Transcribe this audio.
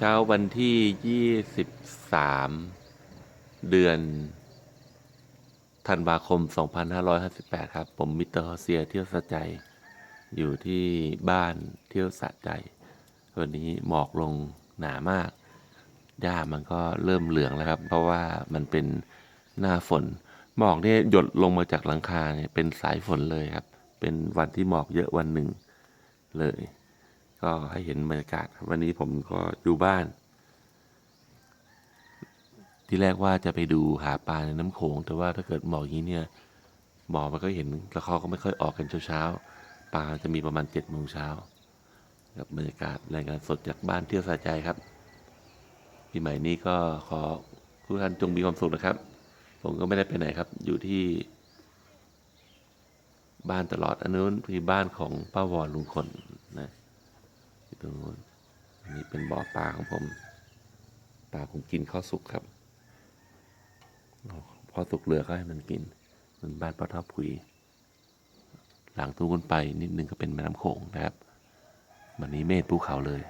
เช้าวันที่ 23 เดือนธันวาคม 2558 ครับ ผมมิสเตอร์ฮอเซียเที่ยวสะใจ อยู่ที่บ้านเที่ยวสะใจ วันนี้หมอกลงหนามาก หญ้ามันก็เริ่มเหลืองแล้วครับ เพราะว่ามันเป็นหน้าฝน หมอกเนี่ยหยดลงมาจากหลังคาเนี่ยเป็นสายฝนเลยครับ เป็นวันที่หมอกเยอะวันหนึ่งเลย ก็ให้เห็นบรรยากาศ วันนี้ผมก็อยู่บ้าน ที่แรกว่าจะไปดูหาปลาในน้ำโขง แต่ว่าถ้าเกิดหมอกอนี้เนี่ยหมอกมันก็เห็นแล้วเขาก็ไม่ค่อยออกกันเช้าๆปลาจะมีประมาณเจ็ดโมงเช้ากับบรรยากาศรายงานสดจากบ้านเที่ยวสาใจครับปีใหม่นี้ก็ขอทุกท่านจงมีความสุขนะครับ ผมก็ไม่ได้ไปไหนครับ อยู่ที่ บ้านตลอดอันนู้นคือบ้านของป้าวอนลุงคน ตรงนู้นนี่เป็นบ่อปลาของผม ปลาผมกินข้าวสุกครับ พอสุกเหลือก็ให้มันกินเหมันบ้านปลาท็อปคุย หลังตรงนู้นไปนิดนึงก็เป็นแม่น้ำโขงนะครับ วันนี้เมฆภูเขาเลย